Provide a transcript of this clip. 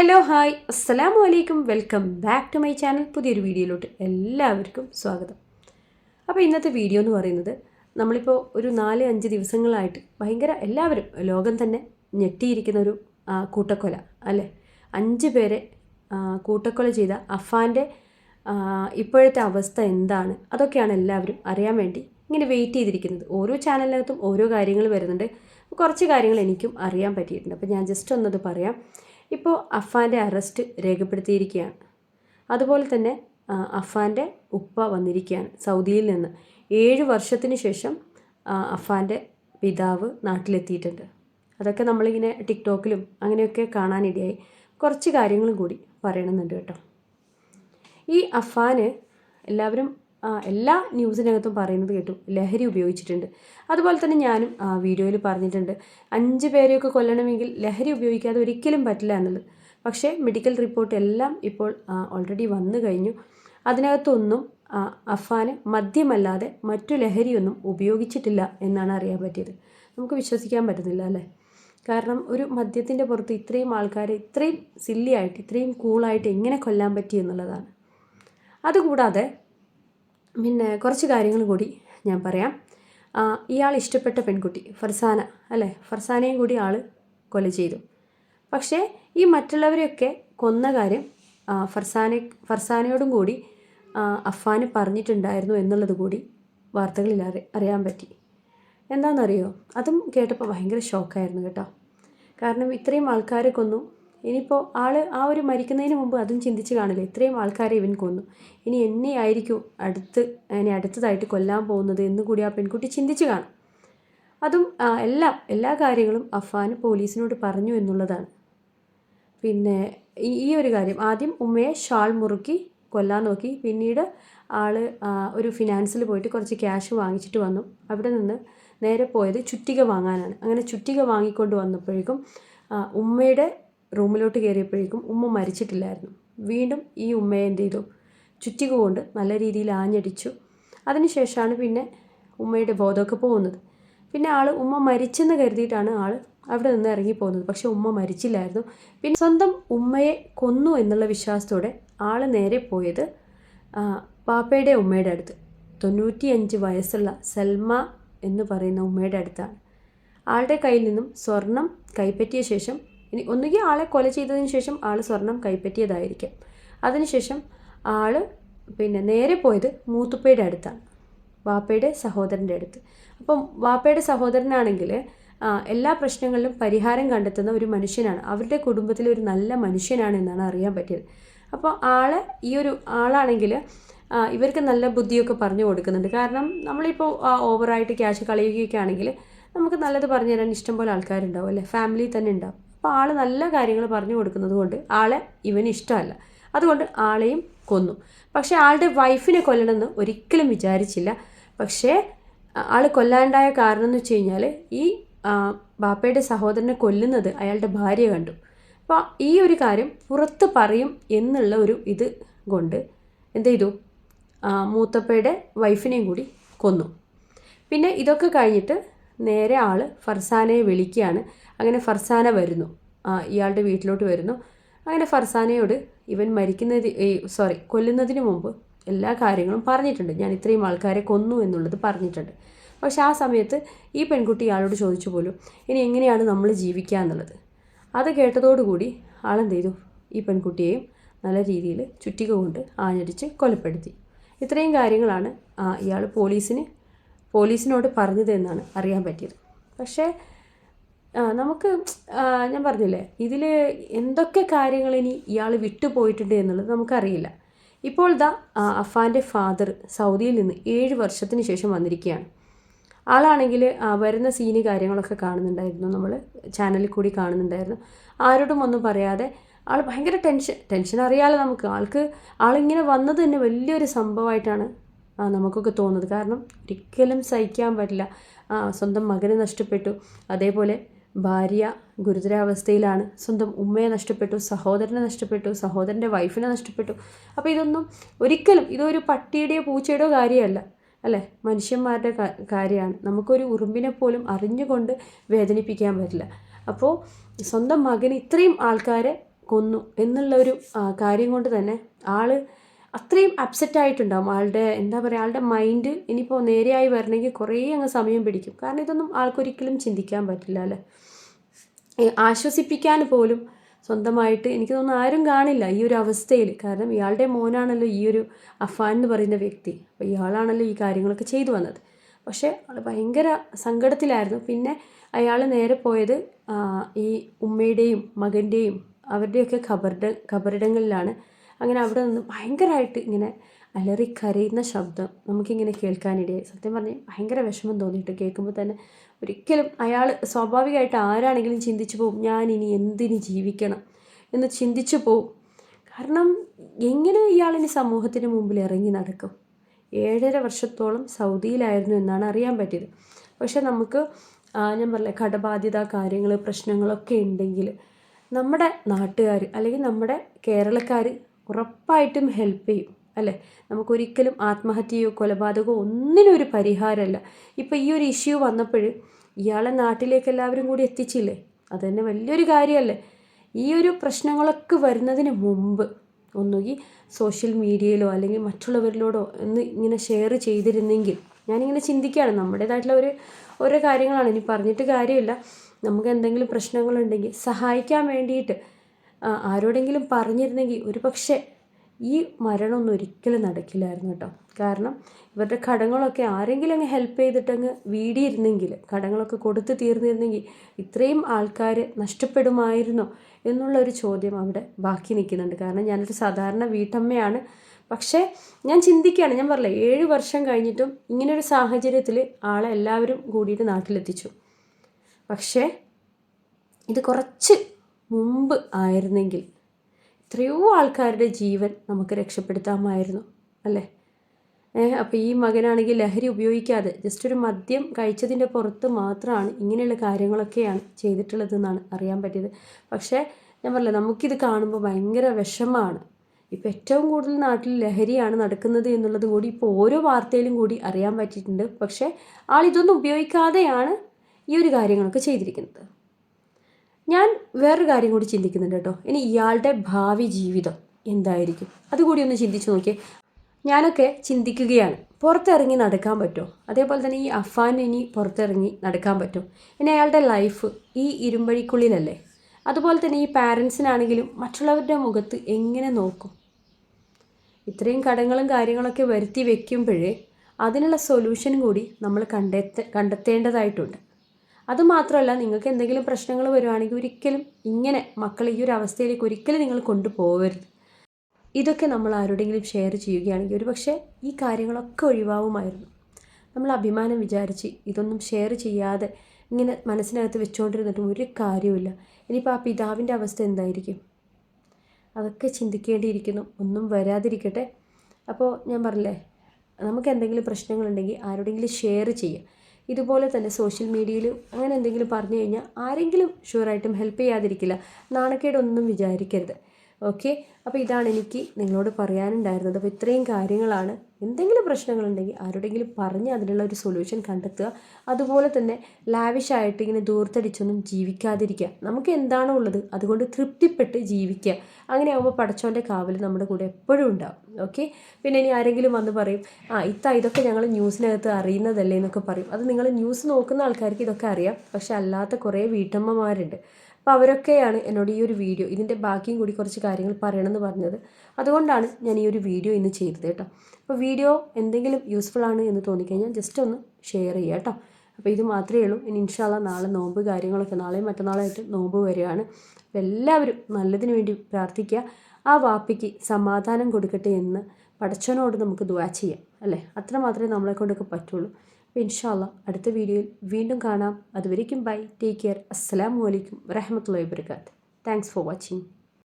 Hello hi അസ്സലാമു വലൈക്കും welcome back to my channel. പുതിയൊരു വീഡിയോയിലോട്ട് എല്ലാവർക്കും സ്വാഗതം. അപ്പോൾ ഇന്നത്തെ വീഡിയോ എന്ന് പറയുന്നത് നമ്മളിപ്പോൾ ഒരു നാല് അഞ്ച് ദിവസങ്ങളായിട്ട് ഭയങ്കര എല്ലാവരും ലോകം തന്നെ ഞെട്ടിയിരിക്കുന്ന ഒരു കൂട്ടക്കൊല അല്ലേ? അഞ്ച് പേരെ കൂട്ടക്കൊല ചെയ്ത അഫാന്റെ ഇപ്പോഴത്തെ അവസ്ഥ എന്താണ്? അതൊക്കെയാണ് എല്ലാവരും അറിയാൻ വേണ്ടി ഇങ്ങനെ വെയിറ്റ് ചെയ്തിരിക്കുന്നത്. ഓരോ ചാനലിനകത്തും ഓരോ കാര്യങ്ങൾ വരുന്നുണ്ട്. കുറച്ച് കാര്യങ്ങൾ എനിക്കും അറിയാൻ പറ്റിയിട്ടുണ്ട്. അപ്പോൾ ഞാൻ ജസ്റ്റ് ഒന്നത് പറയാം. ഇപ്പോൾ അഫാന്റെ അറസ്റ്റ് രേഖപ്പെടുത്തിയിരിക്കുകയാണ്. അതുപോലെ തന്നെ അഫാന്റെ ഉപ്പ വന്നിരിക്കുകയാണ് സൗദിയിൽ നിന്ന്. ഏഴ് വർഷത്തിന് ശേഷം അഫാന്റെ പിതാവ് നാട്ടിലെത്തിയിട്ടുണ്ട്. അതൊക്കെ നമ്മളിങ്ങനെ ടിക്ടോക്കിലും അങ്ങനെയൊക്കെ കാണാനിടയായി. കുറച്ച് കാര്യങ്ങളും കൂടി പറയണമെന്നുണ്ട് കേട്ടോ. ഈ അഫാന് എല്ലാവരും എല്ലാ ന്യൂസിനകത്തും പറയുന്നത് കേട്ടു. ലഹരി ഉപയോഗിച്ചിട്ടുണ്ട്. അതുപോലെ തന്നെ ഞാനും ആ വീഡിയോയിൽ പറഞ്ഞിട്ടുണ്ട്. അഞ്ച് പേരെയൊക്കെ കൊല്ലണമെങ്കിൽ ലഹരി ഉപയോഗിക്കാതെ ഒരിക്കലും പറ്റില്ല എന്നുള്ളത്. പക്ഷേ മെഡിക്കൽ റിപ്പോർട്ട് എല്ലാം ഇപ്പോൾ ഓൾറെഡി വന്നു കഴിഞ്ഞു. അതിനകത്തൊന്നും അഫാന് മദ്യമല്ലാതെ മറ്റു ലഹരിയൊന്നും ഉപയോഗിച്ചിട്ടില്ല എന്നാണ് അറിയാൻ പറ്റിയത്. നമുക്ക് വിശ്വസിക്കാൻ പറ്റുന്നില്ല അല്ലേ? കാരണം ഒരു മദ്യത്തിന്റെ പുറത്ത് ഇത്രയും ആൾക്കാരെ ഇത്രയും സില്ലിയായിട്ട് ഇത്രയും കൂളായിട്ട് എങ്ങനെ കൊല്ലാൻ പറ്റി എന്നുള്ളതാണ്. അതുകൂടാതെ പിന്നെ കുറച്ച് കാര്യങ്ങൾ കൂടി ഞാൻ പറയാം. ഇയാൾ ഇഷ്ടപ്പെട്ട പെൺകുട്ടി ഫർസാന അല്ലേ? ഫർസാനയും കൂടി ആൾ കൊല ചെയ്തു. പക്ഷേ ഈ മറ്റുള്ളവരെയൊക്കെ കൊന്ന കാര്യം ഫർസാന ഫർസാനയോടും കൂടി അഫാന് പറഞ്ഞിട്ടുണ്ടായിരുന്നു എന്നുള്ളത് കൂടി വാർത്തകളിൽ അറി അറിയാൻ പറ്റി. എന്താണെന്നറിയോ? അതും കേട്ടപ്പോൾ ഭയങ്കര ഷോക്കായിരുന്നു കേട്ടോ. കാരണം ഇത്രയും ആൾക്കാരെ കൊന്നു ഇനിയിപ്പോൾ ആൾ ആ ഒരു മരിക്കുന്നതിന് മുമ്പ് അതും ചിന്തിച്ച് കാണില്ല? ഇത്രയും ആൾക്കാരെ ഇവൻ കൊന്നു. ഇനി എന്നെ ആയിരിക്കും അടുത്ത് എന്നെ അടുത്തതായിട്ട് കൊല്ലാൻ പോകുന്നത് എന്ന് കൂടി ആ പെൺകുട്ടി ചിന്തിച്ച് കാണും. അതും എല്ലാം എല്ലാ കാര്യങ്ങളും അഫാൻ പോലീസിനോട് പറഞ്ഞു എന്നുള്ളതാണ്. പിന്നെ ഈ ഒരു കാര്യം. ആദ്യം ഉമ്മയെ ഷാൾ മുറുക്കി കൊല്ലാൻ നോക്കി. പിന്നീട് ആൾ ഒരു ഫിനാൻസിൽ പോയിട്ട് കുറച്ച് ക്യാഷ് വാങ്ങിച്ചിട്ട് വന്നു. അവിടെ നിന്ന് നേരെ പോയത് ചുറ്റിക വാങ്ങാനാണ്. അങ്ങനെ ചുറ്റിക വാങ്ങിക്കൊണ്ട് വന്നപ്പോഴേക്കും ഉമ്മയുടെ റൂമിലോട്ട് കയറിയപ്പോഴേക്കും ഉമ്മ മരിച്ചിട്ടില്ലായിരുന്നു. വീണ്ടും ഈ ഉമ്മയെ എന്ത് ചെയ്തു? ചുറ്റിക കൊണ്ട് നല്ല രീതിയിൽ ആഞ്ഞടിച്ചു. അതിനുശേഷമാണ് പിന്നെ ഉമ്മയുടെ ബോധമൊക്കെ പോകുന്നത്. പിന്നെ ആൾ ഉമ്മ മരിച്ചെന്ന് കരുതിയിട്ടാണ് ആൾ അവിടെ നിന്ന് ഇറങ്ങി പോകുന്നത്. പക്ഷെ ഉമ്മ മരിച്ചില്ലായിരുന്നു. പിന്നെ സ്വന്തം ഉമ്മയെ കൊന്നു എന്നുള്ള വിശ്വാസത്തോടെ ആൾ നേരെ പോയത് പാപ്പയുടെ ഉമ്മയുടെ അടുത്ത്. തൊണ്ണൂറ്റിയഞ്ച് വയസ്സുള്ള സൽമ എന്ന് പറയുന്ന ഉമ്മയുടെ അടുത്താണ്. ആളുടെ കയ്യിൽ നിന്നും സ്വർണം കൈപ്പറ്റിയ ശേഷം ഇനി ഒന്നുകിൽ ആളെ കൊല ചെയ്തതിന് ശേഷം ആൾ സ്വർണം കൈപ്പറ്റിയതായിരിക്കും. അതിനുശേഷം ആൾ പിന്നെ നേരെ പോയത് മൂത്തുപ്പയുടെ അടുത്താണ്. വാപ്പയുടെ സഹോദരന്റെ അടുത്ത്. അപ്പം വാപ്പയുടെ സഹോദരനാണെങ്കിൽ എല്ലാ പ്രശ്നങ്ങളിലും പരിഹാരം കണ്ടെത്തുന്ന ഒരു മനുഷ്യനാണ്. അവരുടെ കുടുംബത്തിലെ ഒരു നല്ല മനുഷ്യനാണ് എന്നാണ് അറിയാൻ പറ്റിയത്. അപ്പോൾ ആളെ ഈ ഒരു ആളാണെങ്കിൽ ഇവർക്ക് നല്ല ബുദ്ധിയൊക്കെ പറഞ്ഞു കൊടുക്കുന്നുണ്ട്. കാരണം നമ്മളിപ്പോൾ ഓവറായിട്ട് ക്യാഷ് കളയുകയൊക്കെ ആണെങ്കിൽ നമുക്ക് നല്ലത് പറഞ്ഞു തരാൻ ഇഷ്ടംപോലെ ആൾക്കാരുണ്ടാവും അല്ലേ? ഫാമിലി തന്നെ ഉണ്ടാവും. അപ്പോൾ ആൾ നല്ല കാര്യങ്ങൾ പറഞ്ഞു കൊടുക്കുന്നത് കൊണ്ട് ആളെ ഇവന് ഇഷ്ടമല്ല. അതുകൊണ്ട് ആളെയും കൊന്നു. പക്ഷേ ആളുടെ വൈഫിനെ കൊല്ലണമെന്ന് ഒരിക്കലും വിചാരിച്ചില്ല. പക്ഷേ ആൾ കൊല്ലാണ്ടായ കാരണം എന്ന് വെച്ച് കഴിഞ്ഞാൽ ഈ ബാപ്പയുടെ സഹോദരനെ കൊല്ലുന്നത് അയാളുടെ ഭാര്യ കണ്ടു. അപ്പോൾ ഈ ഒരു കാര്യം പുറത്ത് പറയും എന്നുള്ള ഒരു ഇത് കൊണ്ട് എന്ത് ചെയ്തു? മൂത്തപ്പയുടെ വൈഫിനെയും കൂടി കൊന്നു. പിന്നെ ഇതൊക്കെ കഴിഞ്ഞിട്ട് നേരെ ആൾ ഫർസാനയെ വിളിക്കുകയാണ്. അങ്ങനെ ഫർസാന വരുന്നു. ഇയാളുടെ വീട്ടിലോട്ട് വരുന്നു. അങ്ങനെ ഫർസാനയോട് ഇവൻ മരിക്കുന്നത് സോറി കൊല്ലുന്നതിന് മുമ്പ് എല്ലാ കാര്യങ്ങളും പറഞ്ഞിട്ടുണ്ട്. ഞാൻ ഇത്രയും ആൾക്കാരെ കൊന്നു എന്നുള്ളത് പറഞ്ഞിട്ടുണ്ട്. പക്ഷെ ആ സമയത്ത് ഈ പെൺകുട്ടി ഇയാളോട് ചോദിച്ചു പോലും ഇനി എങ്ങനെയാണ് നമ്മൾ ജീവിക്കുക എന്നുള്ളത്? അത് കേട്ടതോടുകൂടി ആളെന്ത് ചെയ്തു? ഈ പെൺകുട്ടിയെയും നല്ല രീതിയിൽ ചുറ്റിക കൊണ്ട് ആഞ്ഞടിച്ച് കൊലപ്പെടുത്തി. ഇത്രയും കാര്യങ്ങളാണ് ഇയാൾ പോലീസിന് പോലീസിനോട് പറഞ്ഞത് എന്നാണ് അറിയാൻ പറ്റിയത്. പക്ഷേ നമുക്ക് ഞാൻ പറഞ്ഞില്ലേ ഇതിൽ എന്തൊക്കെ കാര്യങ്ങൾ ഇനി ഇയാൾ വിട്ടുപോയിട്ടുണ്ട് എന്നുള്ളത് നമുക്കറിയില്ല. ഇപ്പോൾ ദാ അഫാന്റെ ഫാദർ സൗദിയിൽ നിന്ന് ഏഴ് വർഷത്തിന് ശേഷം വന്നിരിക്കുകയാണ്. ആളാണെങ്കിൽ വരുന്ന സീന് കാര്യങ്ങളൊക്കെ കാണുന്നുണ്ടായിരുന്നു നമ്മൾ ചാനലിൽ കൂടി കാണുന്നുണ്ടായിരുന്നു. ആരോടും ഒന്നും പറയാതെ ആൾ ഭയങ്കര ടെൻഷൻ ടെൻഷൻ അറിയാലോ നമുക്ക്. ആൾക്ക് ആളിങ്ങനെ വന്നത് തന്നെ വലിയൊരു സംഭവമായിട്ടാണ് നമുക്കൊക്കെ തോന്നുന്നത്. കാരണം ഒരിക്കലും സഹിക്കാൻ പറ്റില്ല. സ്വന്തം മകനെ നഷ്ടപ്പെട്ടു. അതേപോലെ ഭാര്യ ഗുരുതരാവസ്ഥയിലാണ്. സ്വന്തം ഉമ്മയെ നഷ്ടപ്പെട്ടു. സഹോദരനെ നഷ്ടപ്പെട്ടു. സഹോദരന്റെ വൈഫിനെ നഷ്ടപ്പെട്ടു. അപ്പോൾ ഇതൊന്നും ഒരിക്കലും ഇതൊരു പട്ടിയുടെയോ പൂച്ചയുടെയോ കാര്യമല്ല. അല്ലേ? മനുഷ്യന്മാരുടെ കാര്യമാണ്. നമുക്കൊരു ഉറുമ്പിനെ പോലും അറിഞ്ഞുകൊണ്ട് വേദനിപ്പിക്കാൻ പറ്റില്ല. അപ്പോൾ സ്വന്തം മകൻ ഇത്രയും ആൾക്കാരെ കൊന്നു എന്നുള്ള ഒരു കാര്യം കൊണ്ട് തന്നെ ആൾ അത്രയും അപ്സെറ്റ് ആയിട്ടുണ്ടാവും. ആളുടെ എന്താ പറയുക ആളുടെ മൈൻഡ് ഇനിയിപ്പോൾ നേരെയായി വരണമെങ്കിൽ കുറേ അങ്ങ് സമയം പിടിക്കും. കാരണം ഇതൊന്നും ആൾക്കൊരിക്കലും ചിന്തിക്കാൻ പറ്റില്ല അല്ലേ? ആശ്വസിപ്പിക്കാൻ പോലും സ്വന്തമായിട്ട് എനിക്ക് തോന്നുന്നു ആരും കാണില്ല ഈ ഒരു അവസ്ഥയിൽ. കാരണം ഇയാളുടെ മോനാണല്ലോ ഈ ഒരു അഫാൻ എന്ന് പറയുന്ന വ്യക്തി. അപ്പോൾ ഇയാളാണല്ലോ ഈ കാര്യങ്ങളൊക്കെ ചെയ്തു വന്നത്. പക്ഷേ ആൾ ഭയങ്കര സങ്കടത്തിലായിരുന്നു. പിന്നെ അയാൾ നേരെ പോയത് ഈ ഉമ്മയുടെയും മകന്റെയും അവരുടെയൊക്കെ ഖബറിട ഖബറിടങ്ങളിലാണ്. അങ്ങനെ അവിടെ നിന്ന് ഭയങ്കരമായിട്ട് ഇങ്ങനെ അലറി കരയുന്ന ശബ്ദം നമുക്കിങ്ങനെ കേൾക്കാനിടയായി. സത്യം പറഞ്ഞ് ഭയങ്കര വിഷമം തോന്നിയിട്ട് കേൾക്കുമ്പോൾ തന്നെ ഒരിക്കലും അയാൾ സ്വാഭാവികമായിട്ട് ആരാണെങ്കിലും ചിന്തിച്ചു പോകും ഞാൻ ഇനി എന്തിന് ജീവിക്കണം? എന്ന് ചിന്തിച്ചു പോകും കാരണം എങ്ങനെ ഇയാളിനി സമൂഹത്തിന് മുമ്പിൽ ഇറങ്ങി നടക്കും? ഏഴര വർഷത്തോളം സൗദിയിലായിരുന്നു എന്നാണ് അറിയാൻ പറ്റിയത്. പക്ഷേ നമുക്ക് ഞാൻ പറഞ്ഞ കടബാധ്യത കാര്യങ്ങൾ പ്രശ്നങ്ങളൊക്കെ ഉണ്ടെങ്കിൽ നമ്മുടെ നാട്ടുകാർ അല്ലെങ്കിൽ നമ്മുടെ കേരളക്കാർ ഉറപ്പായിട്ടും ഹെൽപ്പ് ചെയ്യും അല്ലേ? നമുക്കൊരിക്കലും ആത്മഹത്യയോ കൊലപാതകമോ ഒന്നിനും ഒരു പരിഹാരമല്ല. ഇപ്പോൾ ഈ ഒരു ഇഷ്യൂ വന്നപ്പോൾ ഇയാളെ നാട്ടിലേക്ക് എല്ലാവരും കൂടി എത്തിച്ചില്ലേ? അത് തന്നെ വലിയൊരു കാര്യമല്ലേ? ഈ ഒരു പ്രശ്നങ്ങളൊക്കെ വരുന്നതിന് മുമ്പ് ഒന്നുകിൽ സോഷ്യൽ മീഡിയയിലോ അല്ലെങ്കിൽ മറ്റുള്ളവരിലോടോ ഒന്ന് ഇങ്ങനെ ഷെയർ ചെയ്തിരുന്നെങ്കിൽ ഞാനിങ്ങനെ ചിന്തിക്കുകയാണ്. നമ്മുടേതായിട്ടുള്ള ഒരു ഓരോ കാര്യങ്ങളാണ്. ഇനി പറഞ്ഞിട്ട് കാര്യമില്ല. നമുക്ക് എന്തെങ്കിലും പ്രശ്നങ്ങളുണ്ടെങ്കിൽ സഹായിക്കാൻ വേണ്ടിയിട്ട് ആരോടെങ്കിലും പറഞ്ഞിരുന്നെങ്കിൽ ഒരു പക്ഷേ ഈ മരണമൊന്നും ഒരിക്കലും നടക്കില്ലായിരുന്നു കേട്ടോ. കാരണം ഇവരുടെ കടങ്ങളൊക്കെ ആരെങ്കിലും അങ്ങ് ഹെൽപ്പ് ചെയ്തിട്ടങ്ങ് വീടിയിരുന്നെങ്കിൽ കടങ്ങളൊക്കെ കൊടുത്തു തീർന്നിരുന്നെങ്കിൽ ഇത്രയും ആൾക്കാർ നഷ്ടപ്പെടുമായിരുന്നോ എന്നുള്ള ഒരു ചോദ്യം അവിടെ ബാക്കി നിൽക്കുന്നുണ്ട്. കാരണം ഞാനൊരു സാധാരണ വീട്ടമ്മയാണ്. പക്ഷേ ഞാൻ ചിന്തിക്കുകയാണ് ഞാൻ പറഞ്ഞില്ല ഏഴ് വർഷം കഴിഞ്ഞിട്ടും ഇങ്ങനൊരു സാഹചര്യത്തിൽ ആളെ എല്ലാവരും കൂടിയിട്ട് നാട്ടിലെത്തിച്ചു. പക്ഷേ ഇത് കുറച്ച് മുമ്പ് ആയിരുന്നെങ്കിൽ എത്രയോ ആൾക്കാരുടെ ജീവൻ നമുക്ക് രക്ഷപ്പെടുത്താമായിരുന്നു അല്ലേ? ഏഹ് അപ്പോൾ ഈ മകനാണെങ്കിൽ ലഹരി ഉപയോഗിക്കാതെ ജസ്റ്റ് ഒരു മദ്യം കഴിച്ചതിന്റെ പുറത്ത് മാത്രമാണ് ഇങ്ങനെയുള്ള കാര്യങ്ങളൊക്കെയാണ് ചെയ്തിട്ടുള്ളതെന്നാണ് അറിയാൻ പറ്റിയത്. പക്ഷേ ഞാൻ പറഞ്ഞില്ല നമുക്കിത് കാണുമ്പോൾ ഭയങ്കര വിഷമമാണ്. ഇപ്പോൾ ഏറ്റവും കൂടുതൽ നാട്ടിൽ ലഹരിയാണ് നടക്കുന്നത് എന്നുള്ളത് കൂടി ഇപ്പോൾ ഓരോ വാർത്തയിലും കൂടി അറിയാൻ പറ്റിയിട്ടുണ്ട്. പക്ഷേ ആൾ ഇതൊന്നും ഉപയോഗിക്കാതെയാണ് ഈ ഒരു കാര്യങ്ങളൊക്കെ ചെയ്തിരിക്കുന്നത്. ഞാൻ വേറൊരു കാര്യം കൂടി ചിന്തിക്കുന്നുണ്ട് കേട്ടോ. ഇനി ഇയാളുടെ ഭാവി ജീവിതം എന്തായിരിക്കും? അതുകൂടി ഒന്ന് ചിന്തിച്ചു നോക്കിയേ. ഞാനൊക്കെ ചിന്തിക്കുകയാണ്. പുറത്തിറങ്ങി നടക്കാൻ പറ്റുമോ? അതേപോലെ തന്നെ ഈ അഫാൻ ഇനി പുറത്തിറങ്ങി നടക്കാൻ പറ്റും ഇനി അയാളുടെ ലൈഫ് ഈ ഇരുമ്പഴിക്കുള്ളിലല്ലേ? അതുപോലെ തന്നെ ഈ പാരൻസിനാണെങ്കിലും മറ്റുള്ളവരുടെ മുഖത്ത് എങ്ങനെ നോക്കും? ഇത്രയും കടങ്ങളും കാര്യങ്ങളൊക്കെ വരുത്തി വെക്കുമ്പോഴേ അതിനുള്ള സൊല്യൂഷൻ കൂടി നമ്മൾ കണ്ടെത്ത കണ്ടെത്തേണ്ടതായിട്ടുണ്ട്. അതുമാത്രമല്ല നിങ്ങൾക്ക് എന്തെങ്കിലും പ്രശ്നങ്ങൾ വരുവാണെങ്കിൽ ഒരിക്കലും ഇങ്ങനെ മക്കൾ ഈ ഒരു അവസ്ഥയിലേക്ക് ഒരിക്കലും നിങ്ങൾ കൊണ്ടുപോകരുത്. ഇതൊക്കെ നമ്മൾ ആരോടെങ്കിലും ഷെയർ ചെയ്യുകയാണെങ്കിൽ ഒരു പക്ഷേ ഈ കാര്യങ്ങളൊക്കെ ഒഴിവാവുമായിരുന്നു. നമ്മൾ അഭിമാനം വിചാരിച്ച് ഇതൊന്നും ഷെയർ ചെയ്യാതെ ഇങ്ങനെ മനസ്സിനകത്ത് വെച്ചുകൊണ്ടിരുന്നിട്ടും ഒരു കാര്യമില്ല ഇനിയിപ്പോൾ ആ പിതാവിന്റെ അവസ്ഥ എന്തായിരിക്കും? അതൊക്കെ ചിന്തിക്കേണ്ടിയിരിക്കുന്നു. ഒന്നും വരാതിരിക്കട്ടെ. അപ്പോൾ ഞാൻ പറഞ്ഞില്ലേ നമുക്ക് എന്തെങ്കിലും പ്രശ്നങ്ങളുണ്ടെങ്കിൽ ആരോടെങ്കിലും ഷെയർ ചെയ്യുക ഇതുപോലെ തന്നെ സോഷ്യൽ മീഡിയയിൽ അങ്ങനെ എന്തെങ്കിലും പറഞ്ഞു കഴിഞ്ഞാൽ ആരെങ്കിലും ഷുവറായിട്ടും ഹെൽപ്പ് ചെയ്യാതിരിക്കില്ല. നാണക്കേടൊന്നും വിചാരിക്കരുത്. ഓക്കെ അപ്പോൾ ഇതാണ് എനിക്ക് നിങ്ങളോട് പറയാനുണ്ടായിരുന്നത്. അപ്പോൾ ഇത്രയും കാര്യങ്ങളാണ് എന്തെങ്കിലും പ്രശ്നങ്ങളുണ്ടെങ്കിൽ ആരോടെങ്കിലും പറഞ്ഞ് അതിനുള്ള ഒരു സൊല്യൂഷൻ കണ്ടെത്തുക. അതുപോലെ തന്നെ ലാവിഷായിട്ട് ഇങ്ങനെ ദൂർത്തടിച്ചൊന്നും ജീവിക്കാതിരിക്കുക. നമുക്ക് എന്താണോ ഉള്ളത് അതുകൊണ്ട് തൃപ്തിപ്പെട്ട് ജീവിക്കുക. അങ്ങനെ ആകുമ്പോൾ പടച്ചോന്റെ കാവൽ നമ്മുടെ കൂടെ എപ്പോഴും ഉണ്ടാവും. ഓക്കെ പിന്നെ ഇനി ആരെങ്കിലും വന്ന് പറയും ആ ഇത്ത ഇതൊക്കെ ഞങ്ങൾ ന്യൂസിനകത്ത് അറിയുന്നതല്ലേ എന്നൊക്കെ പറയും. അത് നിങ്ങൾ ന്യൂസ് നോക്കുന്ന ആൾക്കാർക്ക് ഇതൊക്കെ അറിയാം. പക്ഷെ അല്ലാത്ത കുറേ വീട്ടമ്മമാരുണ്ട്. അപ്പോൾ അവരൊക്കെയാണ് എന്നോട് ഈ ഒരു വീഡിയോ ഇതിന്റെ ബാക്കിയും കൂടി കുറച്ച് കാര്യങ്ങൾ പറയണമെന്ന് പറഞ്ഞത്. അതുകൊണ്ടാണ് ഞാൻ ഈ ഒരു വീഡിയോ ഇന്ന് ചെയ്തത് കേട്ടോ. അപ്പോൾ വീഡിയോ എന്തെങ്കിലും യൂസ്ഫുൾ ആണ് എന്ന് തോന്നിക്കഴിഞ്ഞാൽ ജസ്റ്റ് ഒന്ന് ഷെയർ ചെയ്യുക കേട്ടോ. അപ്പോൾ ഇത് മാത്രമേ ഉള്ളൂ. ഇനി ഇൻഷാല്ല നാളെ നോമ്പ് കാര്യങ്ങളൊക്കെ നാളെയും മറ്റന്നാളായിട്ട് നോമ്പ് വരികയാണ് അപ്പോൾ എല്ലാവരും നല്ലതിന് വേണ്ടി പ്രാർത്ഥിക്കുക. ആ വാപ്പിക്ക് സമാധാനം കൊടുക്കട്ടെ എന്ന് പടച്ചവനോട് നമുക്ക് ദുവാ ചെയ്യാം. അല്ലേ? അത്ര മാത്രമേ നമ്മളെ കൊണ്ടൊക്കെ പറ്റുള്ളൂ. അപ്പോൾ ഇൻഷാല്ല അടുത്ത വീഡിയോയിൽ വീണ്ടും കാണാം. അതുവരേക്കും ബൈ. Take care. അസ്സലാമു അലൈക്കും വരഹമത്തുള്ള വാബർക്കാത്ത് താങ്ക്സ് ഫോർ വാച്ചിങ്.